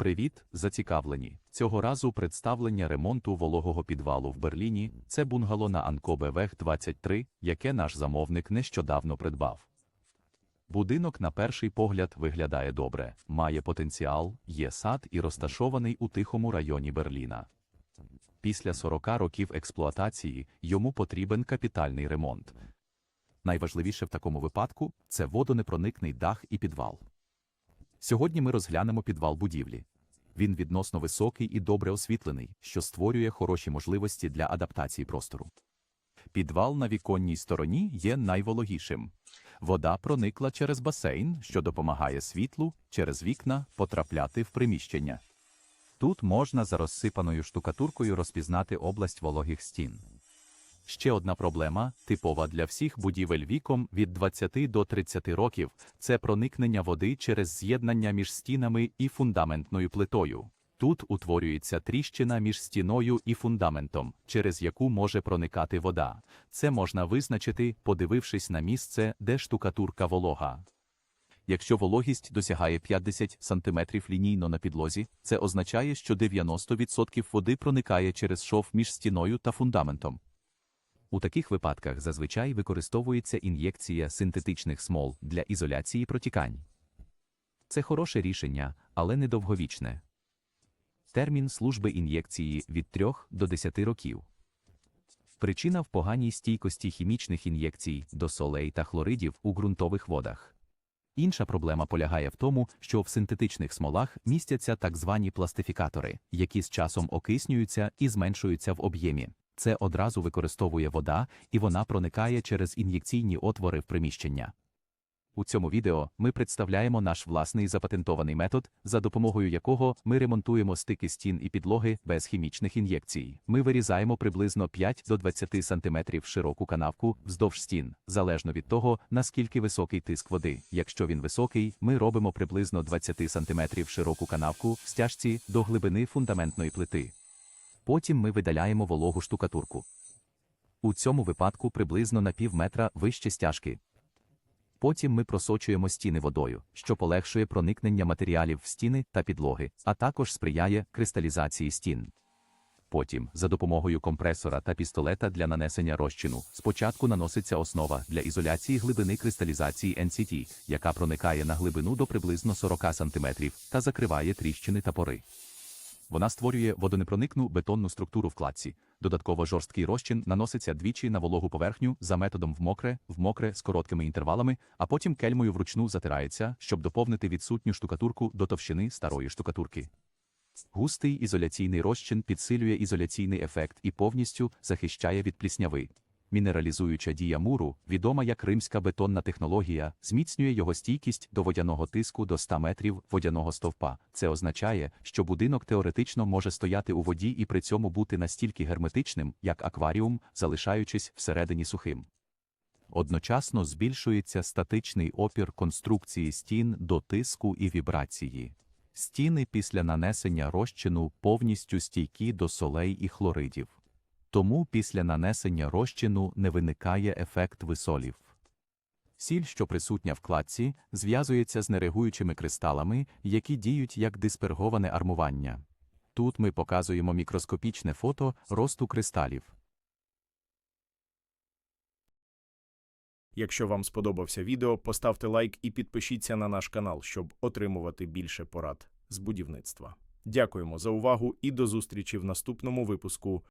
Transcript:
Привіт, зацікавлені. Цього разу представлення ремонту вологого підвалу в Берліні це бунгало на Анкобе Вег 23, яке наш замовник нещодавно придбав. Будинок на перший погляд виглядає добре, має потенціал, є сад і розташований у тихому районі Берліна. Після 40 років експлуатації йому потрібен капітальний ремонт. Найважливіше в такому випадку це водонепроникний дах і підвал. Сьогодні ми розглянемо підвал будівлі. Він відносно високий і добре освітлений, що створює хороші можливості для адаптації простору. Підвал на віконній стороні є найвологішим. Вода проникла через басейн, що допомагає світлу через вікна потрапляти в приміщення. Тут можна за розсипаною штукатуркою розпізнати область вологих стін. Ще одна проблема, типова для всіх будівель віком від 20 до 30 років, це проникнення води через з'єднання між стінами і фундаментною плитою. Тут утворюється тріщина між стіною і фундаментом, через яку може проникати вода. Це можна визначити, подивившись на місце, де штукатурка волога. Якщо вологість досягає 50 см лінійно на підлозі, це означає, що 90% води проникає через шов між стіною та фундаментом. У таких випадках зазвичай використовується ін'єкція синтетичних смол для ізоляції протікань. Це хороше рішення, але недовговічне. Термін служби ін'єкції від 3 до 10 років. Причина в поганій стійкості хімічних ін'єкцій до солей та хлоридів у ґрунтових водах. Інша проблема полягає в тому, що в синтетичних смолах містяться так звані пластифікатори, які з часом окиснюються і зменшуються в об'ємі. Це одразу використовує вода, і вона проникає через ін'єкційні отвори в приміщення. У цьому відео ми представляємо наш власний запатентований метод, за допомогою якого ми ремонтуємо стики стін і підлоги без хімічних ін'єкцій. Ми вирізаємо приблизно 5 до 20 см широку канавку вздовж стін, залежно від того, наскільки високий тиск води. Якщо він високий, ми робимо приблизно 20 см широку канавку в стяжці до глибини фундаментної плити. Потім ми видаляємо вологу штукатурку. У цьому випадку приблизно на пів метра вище стяжки. Потім ми просочуємо стіни водою, що полегшує проникнення матеріалів в стіни та підлоги, а також сприяє кристалізації стін. Потім, за допомогою компресора та пістолета для нанесення розчину, спочатку наноситься основа для ізоляції глибини кристалізації NCT, яка проникає на глибину до приблизно 40 см та закриває тріщини та пори. Вона створює водонепроникну бетонну структуру в кладці. Додатково жорсткий розчин наноситься двічі на вологу поверхню за методом в мокре, в мокре з короткими інтервалами, а потім кельмою вручну затирається, щоб доповнити відсутню штукатурку до товщини старої штукатурки. Густий ізоляційний розчин підсилює ізоляційний ефект і повністю захищає від плісняви. Мінералізуюча дія муру, відома як римська бетонна технологія, зміцнює його стійкість до водяного тиску до 100 метрів водяного стовпа. Це означає, що будинок теоретично може стояти у воді і при цьому бути настільки герметичним, як акваріум, залишаючись всередині сухим. Одночасно збільшується статичний опір конструкції стін до тиску і вібрації. Стіни після нанесення розчину повністю стійкі до солей і хлоридів. Тому після нанесення розчину не виникає ефект висолів. Сіль, що присутня в кладці, зв'язується з нерегуючими кристалами, які діють як дисперговане армування. Тут ми показуємо мікроскопічне фото росту кристалів. Якщо вам сподобався відео, поставте лайк і підпишіться на наш канал, щоб отримувати більше порад з будівництва. Дякуємо за увагу і до зустрічі в наступному випуску